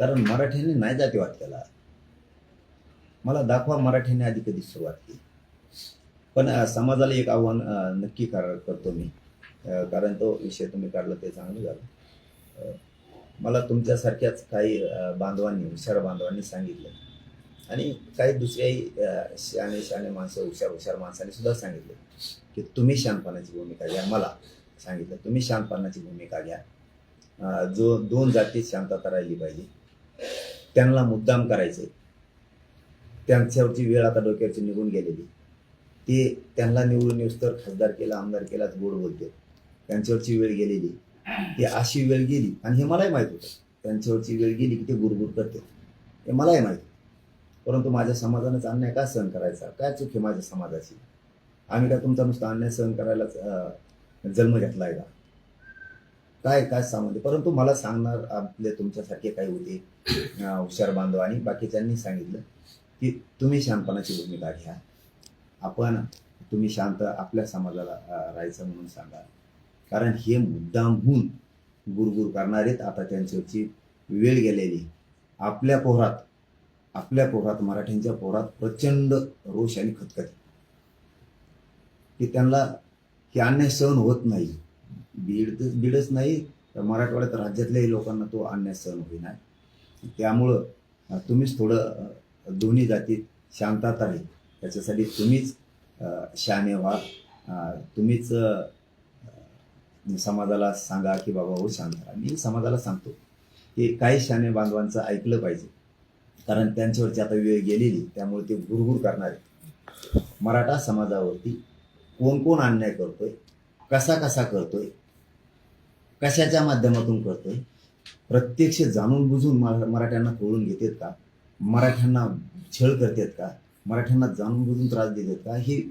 कारण मराठ्यांनी नाही जातीवाद केला. मला दाखवा मराठ्यांनी आधी कधी सुरुवात केली. पण समाजाला एक आव्हान नक्की कर करतो मी. कारण तो विषय तुम्ही काढला ते चांगलं झालं. मला तुमच्यासारख्याच काही बांधवांनी हुशार बांधवांनी सांगितलं. आणि काही दुसऱ्याही अं, शहाणे शहाणे माणसं हुशार हुशार माणसांनी सुद्धा सांगितलं की तुम्ही शानपणाची भूमिका घ्या. मला सांगितलं तुम्ही शानपणाची भूमिका घ्या. जो दोन जातीत शांतता राहिली पाहिजे. त्यांना मुद्दाम करायचे त्यांच्यावरची वेळ आता डोक्यावरची निघून गेलेली. ते त्यांना निवडून येऊस तर खासदार केला आमदार केलाच गोड बोलते त्यांच्यावरची वेळ गेलेली. ती अशी वेळ गेली आणि हे मलाही माहीत होतं. त्यांच्यावरची वेळ गेली की ते गुरगुर करते हे मलाही माहीत परंतु माझ्या समाजानेच अन्याय का सहन करायचा? काय चूक आहे माझ्या समाजाची? आम्ही काय तुमचा नुसता अन्याय सहन करायलाच जन्म घेतला आहे का? काय काय सांगते? परंतु मला सांगणार आपले तुमच्यासारखे काही होते हुशार बांधव आणि बाकीच्यांनी सांगितलं की तुम्ही शांतपणाची भूमिका घ्या. आपण तुम्ही शांत आपल्या समाजाला राहायचं म्हणून सांगा. कारण हे मुद्दामहून गुरगुर करणारेत आता त्यांच्यावरची वेळ गेलेली. आपल्या पोहरात आपल्या पोहरात मराठ्यांच्या पोहरात प्रचंड रोष आणि खतखती. की त्यांना हे अन्याय सहन होत नाही. बीड बीडच नाही तर मराठवाड्यात राज्यातल्याही लोकांना तो अन्याय सहन होईना त्यामुळं तुम्हीच थोडं दोन्ही जातीत शांतता राहील त्याच्यासाठी तुम्हीच शहाणे व्हा. तुम्हीच समाजाला सांगा की बाबा हो शांत राहा. मी समाजाला सांगतो की काही शहाणे बांधवांचं ऐकलं पाहिजे. कारण त्यांच्यावरची आता वेळ गेलेली त्यामुळे ते गुरगुर करणार आहेत. मराठा समाजावरती कोण कोण अन्याय करतोय कसा कसा करतोय कशाच्या माध्यमातून करतोय? प्रत्यक्ष जाणून बुजून मरा- मराठ्यांना कळून घेतात का? मराठ्यांना छळ करतात का? मराठ्यांना जाणून बुजून त्रास देतात का? हे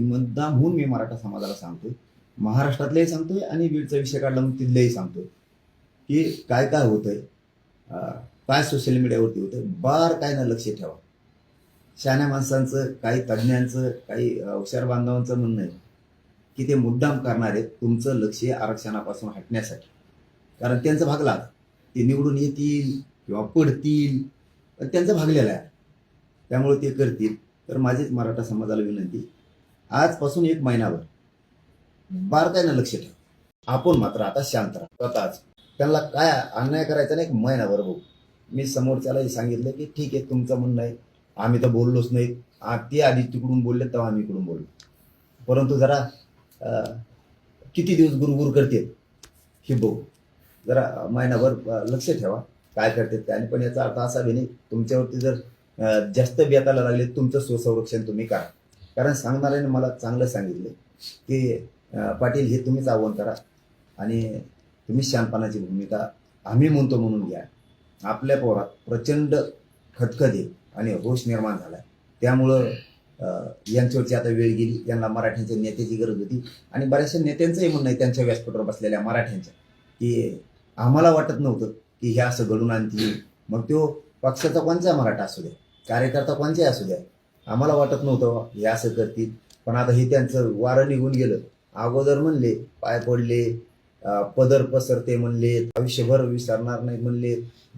मुद्दाम होऊन मी मराठा समाजाला सांगतोय. महाराष्ट्रातलेही सांगतोय आणि बीडचा विषय काढला मग तिथलेही सांगतोय. की काय काय होतंय? काय सोशल मीडियावरती होतंय? बार काय ना लक्ष ठेवा. शहाण्या माणसांचं काही तज्ज्ञांचं काही हुशार बांधवांचं म्हणणं आहे. की ते मुद्दाम करणार आहेत तुमचं लक्ष आरक्षणापासून हटण्यासाठी. कारण त्यांचं भागला ते निवडून येतील किंवा पडतील पण त्यांचं भागलेलं आहे. त्यामुळे ते करतील. तर माझीच मराठा समाजाला विनंती आजपासून एक महिनाभर बारकाईनं लक्ष ठेवा. आपण मात्र आता शांत राहा. स्वतःच त्यांना काय अन्याय करायचा नाही एक महिनाभर बघू. मी समोरच्यालाही सांगितलं की ठीक आहे तुमचं म्हणणं आहे. आम्ही तर बोललोच नाही आ- ते आधी तिकडून बोलले तेव्हा आम्ही इकडून बोललो. परंतु जरा किती दिवस गुरुगुरु करतील हे बघू. जरा महिनाभर लक्ष ठेवा. काय करतात काय पण याचा अर्थ असा बी नाही तुमच्यावरती जर जास्त बेताला लागले तुमचं स्वसंरक्षण तुम्ही करा. कारण सांगणाऱ्याने मला चांगलं सांगितलं की पाटील हे तुम्हीच आव्हान करा आणि तुम्ही शांतपणाची भूमिका आम्ही म्हणतो म्हणून घ्या. आपल्या पोरात प्रचंड खतखते आणि रोष निर्माण झाला त्यामुळं यांच्यावरची आता वेळ गेली यांना मराठ्यांच्या नेत्याची गरज होती. आणि बऱ्याचशा नेत्यांचंही म्हणणं आहे त्यांच्या व्यासपीठावर बसलेल्या मराठ्यांच्या की आम्हाला वाटत नव्हतं की हे असं घडून आणतील. मग तो पक्षाचा कोणचा मराठा असू द्या कार्यकर्ता कोणचाही असू द्या आम्हाला वाटत नव्हतं हे असं करतील. पण आता हे त्यांचं वारं निघून गेलं. अगोदर म्हणले पाय पडले पदर पसरते म्हणले आयुष्यभर विसरणार नाही म्हणले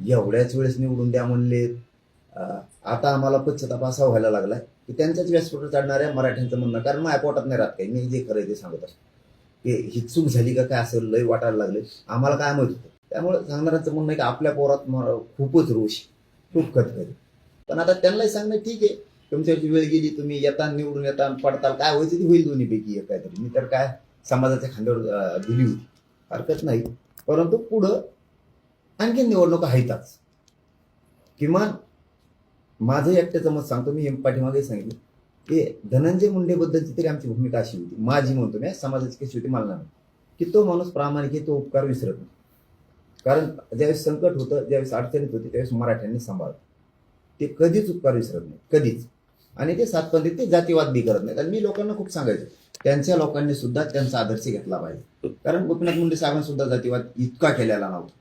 एवढ्याच वेळेस निवडून द्या म्हणले आता आम्हाला पश्चाताप असा व्हायला लागलाय की त्यांच्याच व्यासपीठावर चढणाऱ्या मराठ्यांचं म्हणणं कारण माझ्या पोटात नाही राहत काही. मी जे खरं ते सांगत असतो. की ही चूक झाली का काय असं लय वाटायला लागले. आम्हाला काय माहीत होतं. त्यामुळे सांगणाऱ्यांचं म्हणणं आहे की आपल्या पोरात खूपच रोष खूप खतखरी पण आता त्यांनाही सांगणं ठीक आहे. तुमच्यावरची वेळ गेली तुम्ही येता निवडून येता पडताल काय व्हायचं ते होईल दोन्हीपैकी एक काहीतरी. मी तर काय समाजाच्या खांद्यावर दिली होती. हरकत नाही. परंतु पुढं आणखी निवडणुका आहेतच किमान माझं एकट्याचं मत सांगतो मी पाठीमागे सांगितलं. की धनंजय मुंडेबद्दलची तरी आमची भूमिका अशी होती. माझी म्हणतो मी समाजाची कशी होती मला नाही. की तो माणूस प्रामाणिक आहे तो उपकार विसरत नाही. कारण ज्यावेळेस संकट होतं ज्यावेळेस अडचणीत होती त्यावेळेस मराठ्यांनी सांभाळलं. ते कधीच उपकार विसरत नाही. कधीच. आणि ते सातपंथी ते जातीवाद बी करत नाहीत. आणि मी लोकांना खूप सांगायचं त्यांच्या लोकांनी सुद्धा त्यांचा आदर्श घेतला पाहिजे. कारण गोपीनाथ मुंडे साहेबांनी सुद्धा जातीवाद इतका केलेला नव्हता.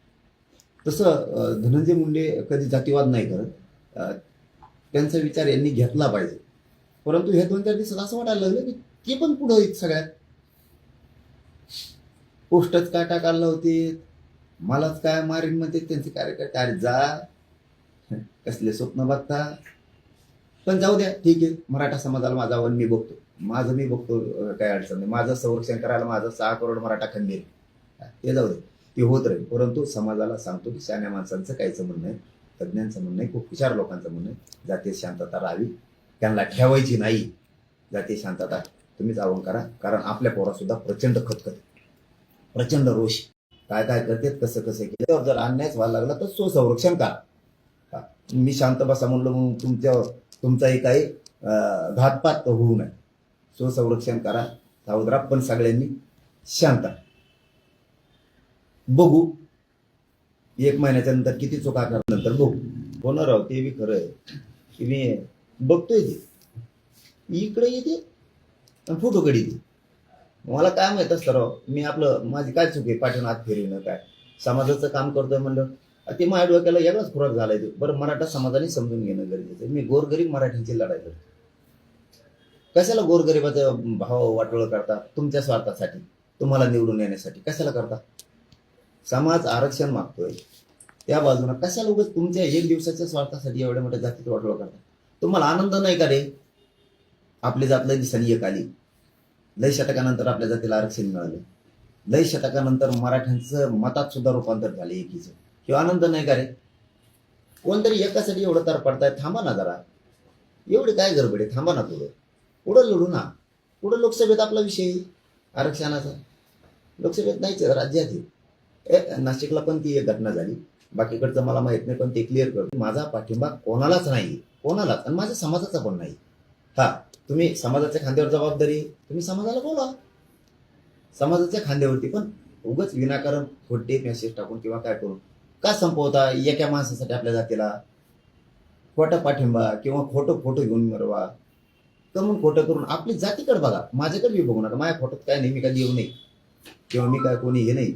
तसं धनंजय मुंडे कधी जातीवाद नाही करत. त्यांचा विचार यांनी घेतला पाहिजे. परंतु हे दोन चार दिवसात असं वाटायला लागलं की ते पण पुढं आहेत सगळ्यात. पोस्टच काय टाकायला होते? मलाच काय मारीन म्हणते त्यांचे कार्यकर्ते. अरे जा. कसले स्वप्न बघता. पण जाऊ द्या ठीक आहे. मराठा समाजाला माझा आव्हान मी बघतो. माझं मी बघतो काय अडचण नाही. माझं संरक्षण करायला माझं सहा करोड मराठा खंबीर आहे. ते जाऊ दे. ते होत राहील. परंतु समाजाला सांगतो की शहाण्या माणसांचं काहीच म्हणणं नाही. तज्ज्ञांचं म्हणणं आहे खूप हुशार लोकांचं म्हणणं आहे जातीय शांतता राहावी. त्यांना ठेवायची नाही. जातीय शांतता तुम्हीच आव्हान करा. कारण आपल्या पोरासुद्धा प्रचंड खतखत प्रचंड रोष. काय काय करतात कसं कसं केलं? जर अन्यायच व्हायला लागला तर स्वसंरक्षण करा. मी शांत बसा म्हणलं मग तुमच्या तुमचाही काही घातपात होऊ नये. स्वसंरक्षण करा. सावधरा पण सगळ्यांनी शांत बघू. एक महिन्याच्या नंतर किती चुका नंतर बघू. होणार राव ते बी खरं आहे. की मी बघतोय ते. इकडे येते आणि फोटोकडे येते. मला काय माहीत असतं राव मी आपलं माझी काय चूक आहे? पाठवून आत फिरविणं काय? समाजाचं काम करतोय म्हणलं. ते माझ्या डोक्याला वेगळाच खुराक झालाय तो. बरं मराठा समाजाने समजून घेणं गरजेचं आहे. मी गोरगरीब मराठीची लढाई करतो. कशाला गोरगरिबाचा भाव वाटोळ करता? तुमच्या स्वार्थासाठी तुम्हाला निवडून येण्यासाठी. कशाला करता? समाज आरक्षण मागतोय. त्या बाजूने कशा उगाच तुमच्या एक दिवसाच्या स्वार्थासाठी एवढ्या मोठ्या जातीत वाटोळ करतात? तुम्हाला आनंद नाही का रे? आपली जात लय दिसानी एक आली. लय शतकानंतर आपल्या जातीला आरक्षण मिळालं. लय शतकानंतर मराठ्यांचं मतात सुद्धा रूपांतर झाले एकीचं. किंवा आनंद नाही का रे? कोणतरी एकासाठी एवढं तर पडताय थांबा ना जरा. एवढी काय गडबड आहे? थांबा ना पुढं. पुढं लढू ना. पुढं लोकसभेत आपला विषय आहे, आरक्षणाचा. लोकसभेत नाहीच राज्यात नाशिकला पण ती एक घटना झाली. बाकीकडचं मला माहीत नाही पण ते क्लिअर करतो माझा पाठिंबा कोणालाच नाही. कोणालाच. आणि माझ्या समाजाचा पण नाही. हा तुम्ही समाजाच्या खांद्यावर जबाबदारी तुम्ही समाजाला बोला. समाजाच्या खांद्यावरती पण उगच विनाकारण खोटे मेसेज टाकून किंवा काय करून. का संपवता? एका माणसासाठी आपल्या जातीला. खोटा पाठिंबा किंवा खोटं फोटो घेऊन मिरवा. कमून खोटं करून आपली जातीकडे बघा. माझ्याकडे बी बघू नका. माझ्या फोटोत काय नाही मी कधी येऊ नये. किंवा मी काय कोणी हे नाही.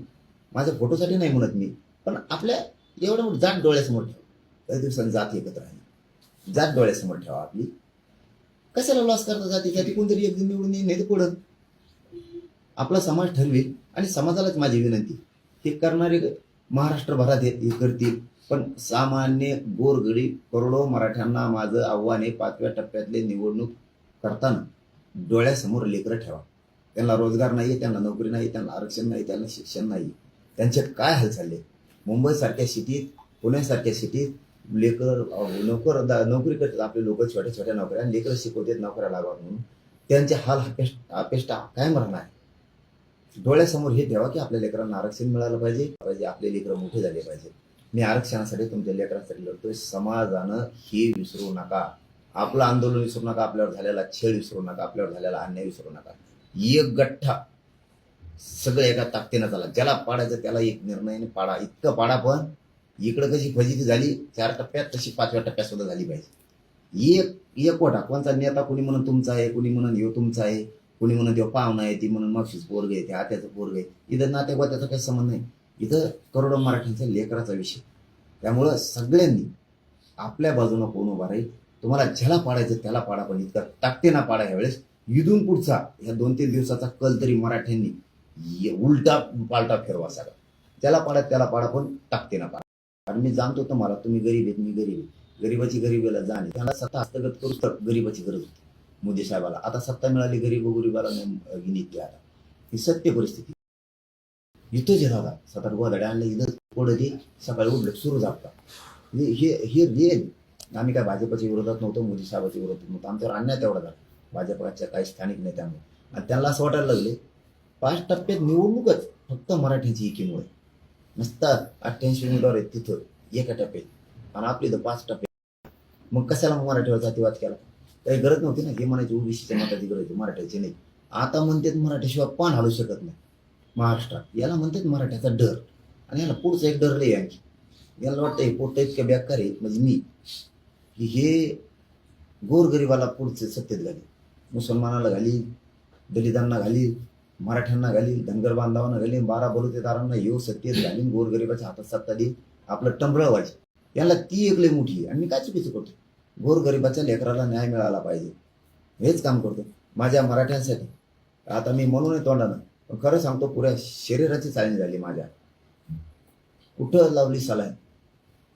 माझ्या फोटोसाठी नाही म्हणत मी पण आपल्या एवढं मोठं जात डोळ्यासमोर ठेवा. काही दिवसांनी जात एकत्र आहे. जात डोळ्यासमोर ठेवा आपली. कशाला लॉस करता जाते जाती कोणतरी एक दिन निवडून येईल नाही तर पुढं. आपला समाज ठरवेल आणि समाजालाच माझी विनंती हे करणारे महाराष्ट्रभरात हे करतील पण सामान्य गोरगडी करोडो मराठ्यांना माझं आव्हान आहे पाचव्या टप्प्यातले निवडणूक करताना डोळ्यासमोर लेकरं ठेवा. त्यांना रोजगार नाही आहे त्यांना नोकरी नाही त्यांना आरक्षण नाही त्यांना शिक्षण नाही त्यांचे काय हाल चालले मुंबईसारख्या सिटीत पुण्यासारख्या सिटीत लेकर नोकर नोकरी करतात आपले लोक छोट्या छोट्या नोकऱ्या लेकर लेकरं शिकवतात नोकऱ्या लागा म्हणून. त्यांचे हाल अपेष्ट अपेष्टा कायम राहणार डोळ्यासमोर हे ठेवा की आपल्या लेकरांना आरक्षण मिळालं पाहिजे पाहिजे आपले लेकरं मोठे झाले पाहिजे. मी आरक्षणासाठी तुमच्या लेकरांसाठी लढतोय. समाजानं हे विसरू नका. आपलं आंदोलन विसरू नका. आपल्यावर झालेला छेड विसरू नका. आपल्यावर झालेला अन्याय विसरू नका. एक गठ्ठा सगळं एका ताकदीनं झाला. ज्याला पाडायचं त्याला एक निर्णयाने पाडा. इतकं पाडा पण इकडं कशी फजिती झाली चार टप्प्यात तशी पाचव्या टप्प्यात सुद्धा झाली पाहिजे. एक एक वटा. कोणचा नेता कुणी म्हणून तुमचा आहे कुणी म्हणून यो तुमचा आहे कुणी म्हणून देव पाहुणा आहे ती म्हणून मावशीच पोरग आहे ते आत्याचं पोरग आहे. इथं नात्या त्याचा काही संबंध नाही. इथं करोडो मराठ्यांचा लेकराचा विषय. त्यामुळं सगळ्यांनी आपल्या बाजूनं कोण उभा राहील तुम्हाला ज्याला पाडायचं त्याला पाडा पण इतका टाकतेना पाडा यावेळेस इथून पुढचा ह्या दोन तीन दिवसाचा कल तरी मराठ्यांनी उलटा पालटा फिरवा सगळा. त्याला पाडा त्याला पाडा पण टाकते ना पाडा. कारण मी जाणतो तुम्हाला तुम्ही गरीब आहेत मी गरीब आहे. गरीबाची गरीबीला जाणे त्याला सत्ता हस्तगत करू तर गरीबाची गरज होती मोदी साहेबाला. आता सत्ता मिळाली गरीब गरीबाला गिनीत आता. ही सत्य परिस्थिती. इथंच जे दादा सतत आठ आणलं इथं पुढं ते सकाळी उठलं सुरू जापता हे हे- हे रिअल आम्ही काय भाजपच्या विरोधात नव्हतो मोदी साहेबाच्या विरोधात नव्हतो. आमच्यावर अन्याय तेवढा झाला. भाजपच्या काही स्थानिक नेत्यामुळे आणि त्यांना असं वाटायला लागले पाच टप्प्यात निवडणूकच फक्त मराठीची एकीमुळे नसतात अठ्ठ्याऐंशी उमेदवार आहेत तिथं एका टप्प्यात. आणि आपली तर पाच टप्पे. मग कशाला मग मराठीवर जातीवाद केला? काही गरज नव्हती ना हे म्हणायची ओबीसीच्या मताची गरज होती मराठ्याची नाही. आता म्हणतात मराठीशिवाय पान हलू शकत नाही. महाराष्ट्रात. याला म्हणतात मराठ्याचा डर. आणि याला पुढचा एक डर लई आणखी. याला वाटतं हे पोट इतक्या बॅकार आहे म्हणजे मी. की हे गोरगरिबाला पुढचे सत्तेत घाली मुसलमानाला घाली दलितांना घाली मराठ्यांना घाली धनगर बांधवांना घाली बारा बलुतेदारांना येऊ सत्तेत घालीन गोरगरिबाच्या हातात सत्ता देईन आपलं टंबळ व्हायचं याला ती एक लय मोठी आहे. आणि मी काय चुकीचं करतो गोरगरिबाच्या लेकराला न्याय मिळाला पाहिजे. हेच काम करतो. माझ्या मराठ्यांसाठी. आता मी म्हणून तोंडानं पण खरं सांगतो पुऱ्या शरीराची चालणी झाली माझ्या. कुठं लावली सलाय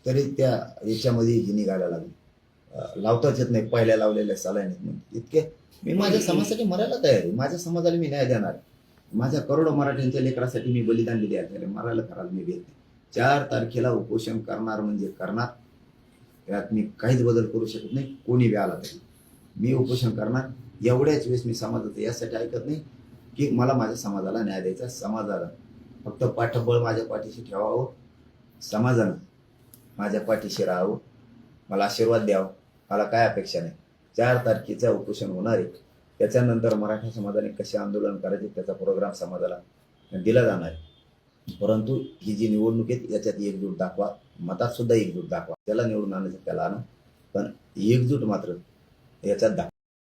तरी त्या याच्यामध्ये ही निघायला लागली. लावताच येत नाही पहिल्या लावलेल्या सलाईन इतके मी माझ्या समाजासाठी मरायला तयार आहे. माझ्या समाजाला मी न्याय देणार आहे. माझ्या करोडो मराठ्यांच्या लेकरासाठी मी बलिदान दिले आहे. मरायला करायला मी भेट चार तारखेला उपोषण करणार म्हणजे करणार. त्यात मी काहीच बदल करू शकत नाही. कोणी बी आला तरी. मी उपोषण करणार. एवढ्याच वेळेस मी समाजाचं यासाठी ऐकत नाही की मला माझ्या समाजाला न्याय द्यायचा समाजाला. फक्त पाठबळ माझ्या पाठीशी ठेवावं. समाजानं माझ्या पाठीशी राहावं. मला आशीर्वाद द्यावा. मला काय अपेक्षा नाही. चार तारखेचं उपोषण होणार आहे. त्याच्यानंतर मराठा समाजाने कसे आंदोलन करायचे त्याचा प्रोग्राम समाजाला दिला जाणार आहे. परंतु ही जी निवडणूक आहे याच्यात एकजूट दाखवा मतात सुद्धा एकजूट दाखवा. त्याला निवडून आणायचं त्याला आणा. पण एकजूट मात्र याच्यात दाखवा.